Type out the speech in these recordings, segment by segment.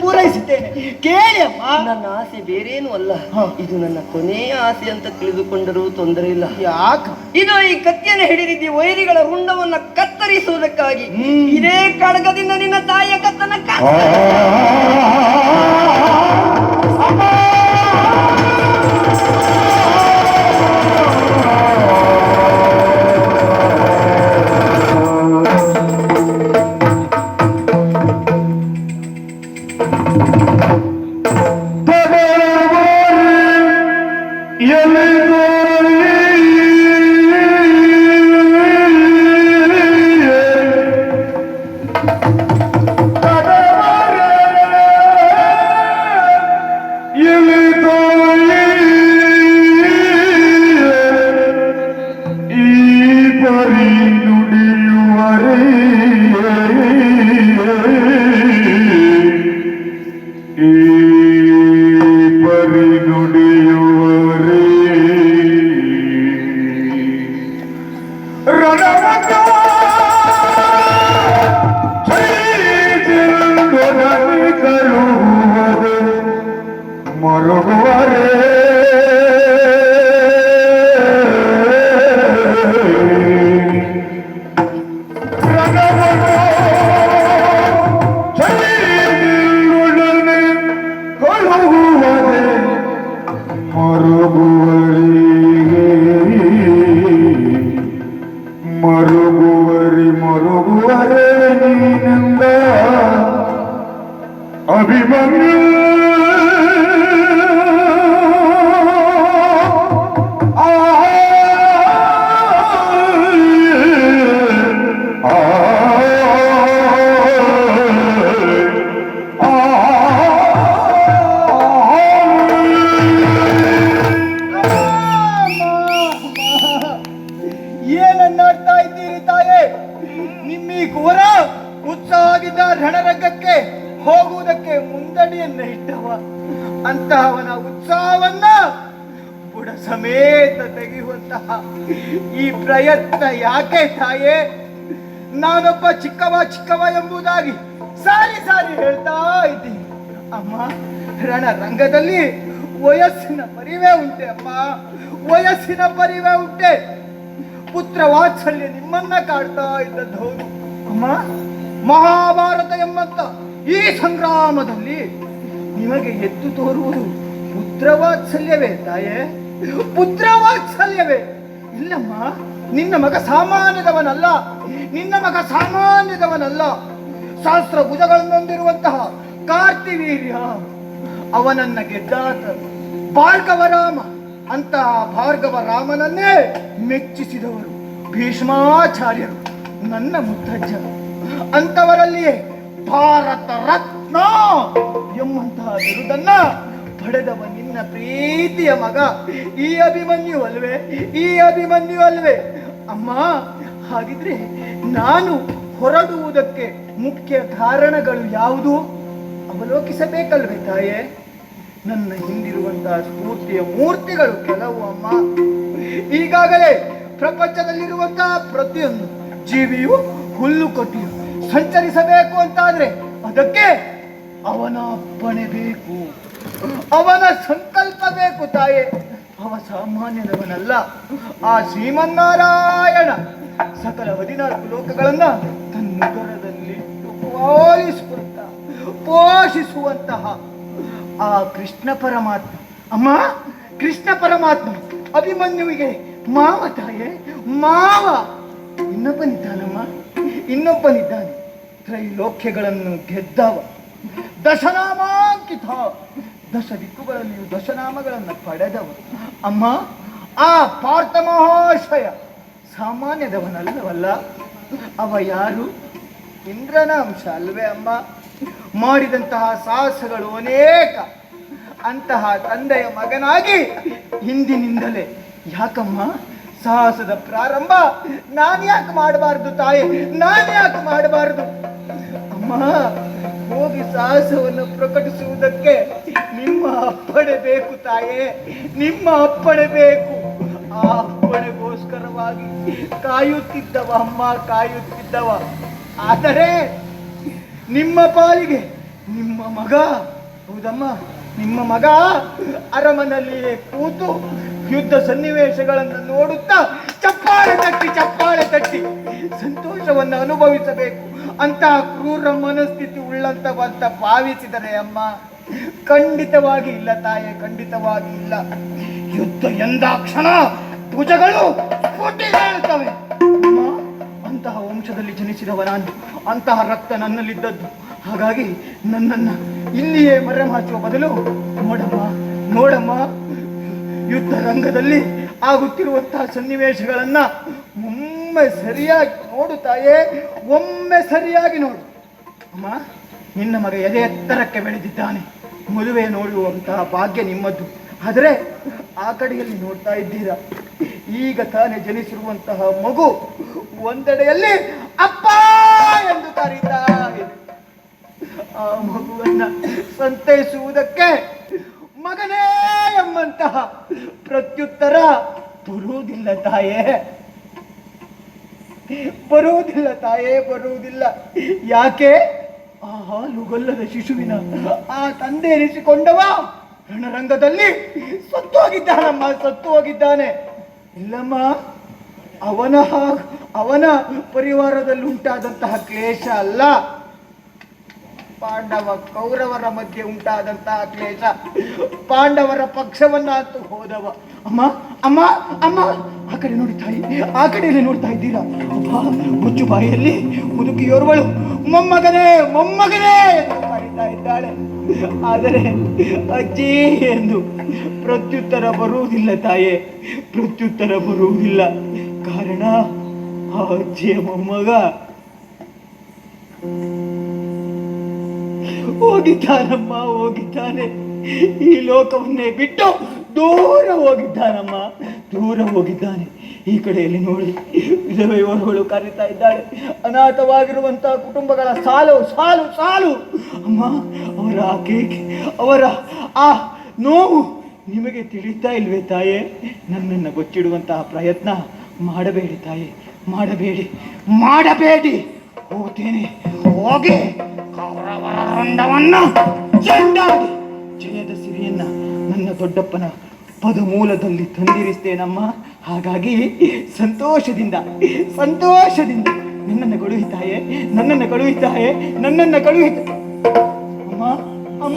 ಪೂರೈಸುತ್ತೇನೆ ಕೇಳಿ ಅಮ್ಮ. ನನ್ನ ಆಸೆ ಬೇರೇನು ಅಲ್ಲ. ಇದು ನನ್ನ ಕೊನೆಯ ಆಸೆ ಅಂತ ತಿಳಿದುಕೊಂಡರೂ ತೊಂದರೆ ಇಲ್ಲ. ಯಾಕ? ಇದು ಈ ಕತ್ತಿಯನ್ನು ಹಿಡಿದಿದ್ದಿ ವೈರಿಗಳ ರುಂಡವನ್ನ ಕತ್ತರಿಸುವುದಕ್ಕಾಗಿ. ಇದೇ ಕಡಗದಿಂದ ನಿನ್ನ ತಾಯಿಯ ಕತ್ತನ್ನ গেলে তো ಪ್ರಯತ್ನ ಯಾಕೆ ತಾಯೇ? ನಾನೊಬ್ಬ ಚಿಕ್ಕವ ಚಿಕ್ಕವ ಎಂಬುದಾಗಿ ಸಾರಿ ಸಾರಿ ಹೇಳ್ತಾ ಇದ್ದೀನಿ. ಅಮ್ಮ, ರಣರಂಗದಲ್ಲಿ ವಯಸ್ಸಿನ ಪರಿವೇ ಉಂಟೆ ಅಮ್ಮ. ವಯಸ್ಸಿನ ಪರಿವೇ ಉಂಟೆ. ಪುತ್ರ ವಾತ್ಸಲ್ಯ ನಿಮ್ಮನ್ನ ಕಾಡ್ತಾ ಇದ್ದದ್ದು ಅಮ್ಮ, ಮಹಾಭಾರತ ಎಂಬಂತ ಈ ಸಂಗ್ರಾಮದಲ್ಲಿ ನಿಮಗೆ ಎದ್ದು ತೋರುವುದು ಪುತ್ರ ವಾತ್ಸಲ್ಯವೇ ತಾಯೇ? ಪುತ್ರ ವಾತ್ಸಲ್ಯವೇ? ಇಲ್ಲಮ್ಮ ನಿನ್ನ ಮಗ ಸಾಮಾನ್ಯದವನಲ್ಲ. ನಿನ್ನ ಮಗ ಸಾಮಾನ್ಯದವನಲ್ಲ. ಶಾಸ್ತ್ರ ಭುಜಗಳನ್ನೊಂದಿರುವಂತಹ ಕಾರ್ತಿವೀರ್ಯ ಅವನನ್ನ ಗೆದ್ದಾತ ಭಾರ್ಗವರಾಮ. ಅಂತಹ ಭಾರ್ಗವ ರಾಮನನ್ನೇ ಮೆಚ್ಚಿಸಿದವರು ಭೀಷ್ಮಾಚಾರ್ಯರು. ನನ್ನ ಮುತ್ತಜ್ಜ ಅಂತವರಲ್ಲಿಯೇ ಭಾರತ ರತ್ನ ಎಂಬಂತಹ ಬಿರುದನ್ನ ಪಡೆದವ ನಿನ್ನ ಪ್ರೀತಿಯ ಮಗ. ಈ ಅಭಿಮನ್ಯು ಅಲ್ವೇ? ಈ ಅಭಿಮನ್ಯು ಅಲ್ವೇ? ಅಮ್ಮ, ಹಾಗಿದ್ರೆ ನಾನು ಹೊರಡುವುದಕ್ಕೆ ಮುಖ್ಯ ಕಾರಣಗಳು ಯಾವುದು? ಅವಲೋಕಿಸಬೇಕಲ್ವೇ ತಾಯೇ? ನನ್ನ ಹಿಂದಿರುವಂತಹ ಸ್ಫೂರ್ತಿಯ ಮೂರ್ತಿಗಳು ಕೆಲವು, ಅಮ್ಮ. ಈಗಾಗಲೇ ಪ್ರಪಂಚದಲ್ಲಿರುವಂತಹ ಪ್ರತಿಯೊಂದು ಜೀವಿಯು ಹುಲ್ಲು ಕೊಟ್ಟಿಯು ಸಂಚರಿಸಬೇಕು ಅಂತಾದ್ರೆ ಅದಕ್ಕೆ ಅವನ ಅಪ್ಪಣೆ ಬೇಕು. ಅವನ ಸಂಕಲ್ಪ ಬೇಕು ತಾಯೇ. ಅವ ಸಾಮಾನ್ಯದವನಲ್ಲ ಆ ಶ್ರೀಮನ್ನಾರಾಯಣ ಸಕಲ ಹದಿನಾಲ್ಕು ಲೋಕಗಳನ್ನ ತನ್ನುದರದಲ್ಲಿ ಪಾಲಿಸುವಂತ ಪೋಷಿಸುವಂತಹ ಆ ಕೃಷ್ಣ ಪರಮಾತ್ಮ. ಅಮ್ಮ, ಕೃಷ್ಣ ಪರಮಾತ್ಮ, ಅಭಿಮನ್ಯುವಿಗೆ ಮಾವ ತಾಯೆ, ಮಾವ. ಇನ್ನೊಬ್ಬನಿದ್ದಾನಮ್ಮ, ಇನ್ನೊಬ್ಬನಿದ್ದಾನೆ. ತ್ರೈಲೋಕ್ಯಗಳನ್ನು ಗೆದ್ದವ. ದಶನಾಮಾಂಕಿತ ದಶ ದಿಕ್ಕುಗಳಲ್ಲಿಯೂ ದಶನಾಮಗಳನ್ನು ಪಡೆದವರು ಅಮ್ಮ, ಆ ಪಾರ್ಥ ಮಹಾಶಯ ಸಾಮಾನ್ಯದವನಲ್ಲವಲ್ಲ? ಅವ ಯಾರು? ಇಂದ್ರನ ಅಂಶ ಅಲ್ವೇ ಅಮ್ಮ? ಮಾಡಿದಂತಹ ಸಾಹಸಗಳು ಅನೇಕ. ಅಂತಹ ತಂದೆಯ ಮಗನಾಗಿ ಹಿಂದಿನಿಂದಲೇ. ಯಾಕಮ್ಮ? ಸಾಹಸದ ಪ್ರಾರಂಭ. ನಾನು ಯಾಕೆ ಮಾಡಬಾರ್ದು ತಾಯಿ? ನಾನು ಯಾಕೆ ಮಾಡಬಾರ್ದು? ಅಮ್ಮ, ಹೋಗಿ ಸಾಹಸವನ್ನು ಪ್ರಕಟಿಸುವುದಕ್ಕೆ ಅಪ್ಪಣೆ ಬೇಕು ತಾಯೇ, ನಿಮ್ಮ ಅಪ್ಪಣೆ ಬೇಕು ಆ ಅಪ್ಪಣೆಗೋಸ್ಕರವಾಗಿ ಕಾಯುತ್ತಿದ್ದವ ಅಮ್ಮ, ಕಾಯುತ್ತಿದ್ದವ. ಆದರೆ ನಿಮ್ಮ ಪಾಲಿಗೆ ನಿಮ್ಮ ಮಗ, ಹೌದಮ್ಮ, ನಿಮ್ಮ ಮಗ ಅರಮನೆಯಲ್ಲಿಯೇ ಕೂತು ಯುದ್ಧ ಸನ್ನಿವೇಶಗಳನ್ನು ನೋಡುತ್ತಾ ಚಪ್ಪಾಳೆ ತಟ್ಟಿ ಚಪ್ಪಾಳೆ ತಟ್ಟಿ ಸಂತೋಷವನ್ನು ಅನುಭವಿಸಬೇಕು. ಅಂತಹ ಕ್ರೂರ ಮನಸ್ಥಿತಿ ಉಳ್ಳಂತವಂತ ಭಾವಿಸಿದರೆ ಅಮ್ಮ ಖಂಡಿತವಾಗಿ ಇಲ್ಲ ತಾಯೇ ಖಂಡಿತವಾಗಿ ಇಲ್ಲ. ಯುದ್ಧ ಎಂದಾಕ್ಷಣ ಪುಟಿದೇಳುತ್ತವೆ ಅಮ್ಮ, ಅಂತಹ ವಂಶದಲ್ಲಿ ಜನಿಸಿದವ ನಾನು ಅಂತಹ ರಕ್ತ ನನ್ನಲ್ಲಿದ್ದದ್ದು. ಹಾಗಾಗಿ ನನ್ನನ್ನ ಇಲ್ಲಿಯೇ ಮರೆಮಾಚುವ ಬದಲು ನೋಡಮ್ಮ ನೋಡಮ್ಮ. ಯುದ್ಧ ರಂಗದಲ್ಲಿ ಆಗುತ್ತಿರುವಂತಹ ಸನ್ನಿವೇಶಗಳನ್ನ ಒಮ್ಮೆ ಸರಿಯಾಗಿ ನೋಡು ತಾಯೇ ಒಮ್ಮೆ ಸರಿಯಾಗಿ ನೋಡು. ಅಮ್ಮ ನಿನ್ನ ಮಗ ಎದೆ ಎತ್ತರಕ್ಕೆ ಬೆಳೆದಿದ್ದಾನೆ. ಮದುವೆ ನೋಡುವಂತಹ ಭಾಗ್ಯ ನಿಮ್ಮದ್ದು ಆದರೆ ಆ ಕಡೆಯಲ್ಲಿ ನೋಡ್ತಾ ಇದ್ದೀರಾ? ಈಗ ತಾನೇ ಜನಿಸಿರುವಂತಹ ಮಗು ಒಂದೆಡೆಯಲ್ಲಿ ಅಪ್ಪ ಎಂದು ಕರೀತಾ ಆ ಮಗುವನ್ನ ಸಂತೈಸುವುದಕ್ಕೆ ಮಗನೇ ಎಂಬಂತಹ ಪ್ರತ್ಯುತ್ತರ ಬರುವುದಿಲ್ಲ ತಾಯೇ. ಬರುವುದಿಲ್ಲ ತಾಯೇ, ಬರುವುದಿಲ್ಲ. ಯಾಕೆ? ಆ ಹಾಲುಗೊಲ್ಲದ ಶಿಶುವಿನ ಆ ತಂದೆ ಎನಿಸಿಕೊಂಡವ. ರಣರಂಗದಲ್ಲಿ ಸತ್ತು ಹೋಗಿದ್ದಾನಮ್ಮ ಸತ್ತು ಹೋಗಿದ್ದಾನೆ ಇಲ್ಲಮ್ಮ, ಅವನ ಅವನ ಪರಿವಾರದಲ್ಲಿ ಉಂಟಾದಂತಹ ಕ್ಲೇಶ ಅಲ್ಲ. ಪಾಂಡವ ಕೌರವರ ಮಧ್ಯೆ ಉಂಟಾದಂತಹ ಕ್ಲೇಶ. ಪಾಂಡವರ ಪಕ್ಷವನ್ನ ಹೋದವ. ಅಮ್ಮ ಅಮ್ಮ ಅಮ್ಮ, ಆ ಕಡೆ ನೋಡಿ ತಾಯಿ, ಆ ಕಡೆಯಲ್ಲಿ ನೋಡ್ತಾ ಇದ್ದೀರಾ? ಮುಚ್ಚು ಬಾಯಿಯಲ್ಲಿ ಮುದುಕಿಯೋರ್ವಳು ಮೊಮ್ಮಗನೇ ಮೊಮ್ಮಗನೇ ಎಂದು ಕರೀತಾ ಇದ್ದಾಳೆ. ಆದರೆ ಅಜ್ಜಿ ಎಂದು ಪ್ರತ್ಯುತ್ತರ ಬರುವುದಿಲ್ಲ ತಾಯೇ, ಪ್ರತ್ಯುತ್ತರ ಬರುವುದಿಲ್ಲ. ಕಾರಣ, ಆ ಅಜ್ಜಿಯ ಮೊಮ್ಮಗ. ಹೋಗಿದ್ದಾನಮ್ಮ, ಹೋಗಿದ್ದಾನೆ. ಈ ಲೋಕವನ್ನೇ ಬಿಟ್ಟು ದೂರ ಹೋಗಿದ್ದಾನಮ್ಮ, ದೂರ ಹೋಗಿದ್ದಾನೆ. ಈ ಕಡೆಯಲ್ಲಿ ನೋಡಿ ವಿಧವೆಯವರುಗಳು ಕರೀತಾ ಇದ್ದಾಳೆ. ಅನಾಥವಾಗಿರುವಂತಹ ಕುಟುಂಬಗಳ ಸಾಲು ಸಾಲು ಸಾಲು. ಅಮ್ಮ, ಅವರ ಆ ಕೇಕೆ ಅವರ ಆ ನೋವು ನಿಮಗೆ ತಿಳಿತಾ ಇಲ್ವೇ ತಾಯೇ? ನನ್ನನ್ನು ಗೊತ್ತಿಡುವಂತಹ ಪ್ರಯತ್ನ ಮಾಡಬೇಡಿ ತಾಯಿ, ಮಾಡಬೇಡಿ ಮಾಡಬೇಡಿ. ಹೋಗ್ತೇನೆ, ಹೋಗಿ. ಕೌರವರ ಚೆಂಡಾಗಿ ಜಯದ ಸಿರಿಯನ್ನ ನನ್ನ ದೊಡ್ಡಪ್ಪನ ಪದಮೂಲದಲ್ಲಿ ತಂದಿರಿಸ್ತೇನಮ್ಮ. ಹಾಗಾಗಿ ಸಂತೋಷದಿಂದ ಸಂತೋಷದಿಂದ ನನ್ನನ್ನು ಕಳುಹಿತಾಯೆ ನನ್ನನ್ನು ಕಳುಹಿತಾಯೆ, ನನ್ನನ್ನು ಕಳುಹಿತ. ಅಮ್ಮ ಅಮ್ಮ.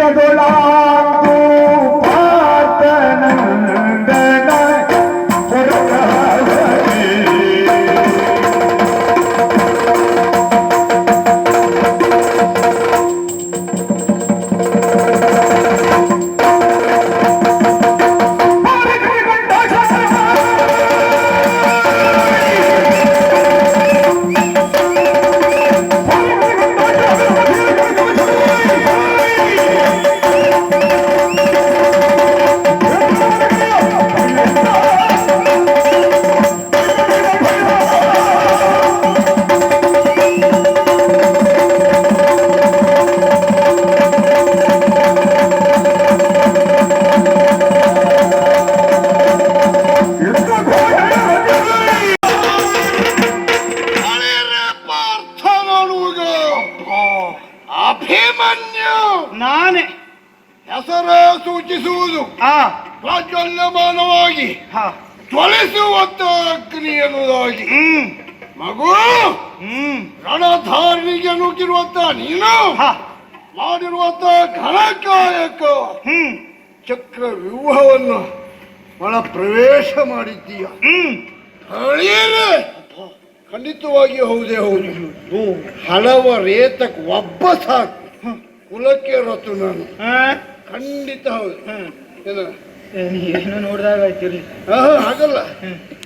রে দোলা ಪ್ರಾಜ್ವಲ್ಯಮಾನವಾಗಿ ಜ್ವಲಿಸುವಂತ ಅಗ್ನಿ ಎನ್ನುವುದಾಗಿ ಹ್ಮ್. ಮಗು ಹ್ಮ್. ರಣಧಾರಣಿಗೆ ನುಗ್ಗಿರುವಂತ ನೀನು ಹಾ. ಮಾಡಿರುವಂತ ಘನಕಾಯಕ ಹ್ಮ್. ಚಕ್ರ ವ್ಯೂಹವನ್ನು ಒಳ ಪ್ರವೇಶ ಮಾಡಿದ್ದೀಯ. ಹ್ಮ್. ಖಂಡಿತವಾಗಿ ಹೌದೇ ಹೌದು. ಹಲವ ರೇತಕ್ ಒಬ್ಬ ಸಾಕು. ಕುಲಕ್ಕೆ ರತು ನಾನು? ಖಂಡಿತ ಹೌದು. ಏನ? ಏನು ನೋಡಿದಾಗ ಆಯ್ತಿರ್ಲಿ. ಆಹಾ, ಹಾಗಲ್ಲ.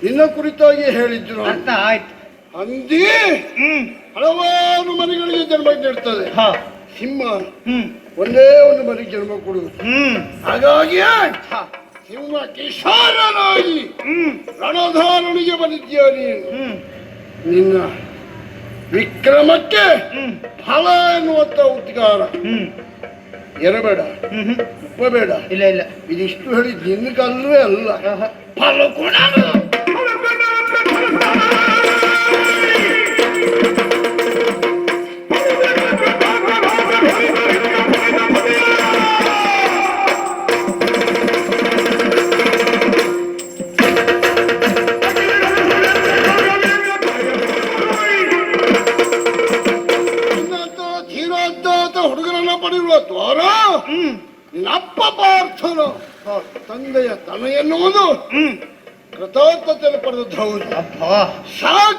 ನಿನ್ನ ಕುರಿತಾಗಿ ಹೇಳಿದ್ದು ನಾನು. ಅರ್ಥ ಆಯ್ತು. ಹಂದಿ ಹ್ಮ್. ಹಲವಾರು ಮನೆಗಳಿಗೆ ಜನ್ಮ ನೀಡ್ತದೆ. ಹಾ. ಸಿಂಹ ಹ್ಮ್. ಒಂದೇ ಒಂದು ಮನೆಗೆ ಜನ್ಮ ಕೊಡುವುದು. ಹ್ಮ್. ಹಾಗಾಗಿ ಹಾ. ಸಿಂಹ ಕಿಶೋರನಾಗಿ ಹ್ಮ್. ರಣಧಾರಣಿಗೆ ಬಂದಿದ್ದೀಯ ನೀನು? ಹ್ಮ್. ನಿನ್ನ ವಿಕ್ರಮಕ್ಕೆ ಹ್ಮ್. ಫಲ ಎನ್ನುವಂತ ಉದ್ಗಾರ. ಹ್ಮ್. ಎರಬೇಡ. ಹ್ಮ್ ಹ್ಮ್. ಉಪ್ಪಬೇಡ ಇಲ್ಲ ಇಲ್ಲ. ಇದಿಷ್ಟು ಹೇಳಿ ನಿನ್ಗಲ್ವೇ ಅಲ್ಲ. ಆಹಾ.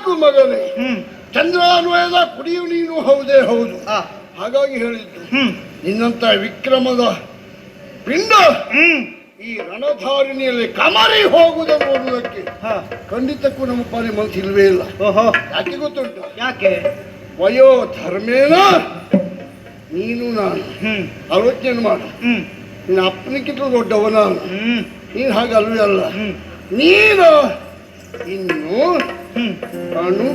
ಸಾಕು ಮಗನೇ. ಚಂದ್ರಾನ್ವಯದ ಕುಡಿಯು ನೀನು ಹೌದೇ ಹೌದು. ಹಾಗಾಗಿ ಹೇಳಿದ್ದು. ನಿನ್ನಂತ ವಿಕ್ರಮದ ಪಿಂಡ ಈ ರಣಧಾರಿಣಿಯಲ್ಲಿ ಕಮರಿ ಹೋಗುವುದನ್ನು ನೋಡುವುದಕ್ಕೆ ಖಂಡಿತಕ್ಕೂ ನಮ್ಮ ಪಾಲಿ ಮನಸ್ಸು ಇಲ್ವೇ ಇಲ್ಲ. ಯಾಕೆ ಗೊತ್ತುಂಟು? ಯಾಕೆ? ವಯೋ ಧರ್ಮೇನ ನೀನು. ನಾನು ಆಲೋಚನೆ ಮಾಡು. ನಿನ್ನ ಅಪ್ಪನಿಗಿಂತ ದೊಡ್ಡವ ನಾನು. ನೀನು ಹಾಗೆ ಹಾಗಲ್ವೇ ಅಲ್ಲ. ನೀನು ಇನ್ನು ಹ್ಮ್ ಅನು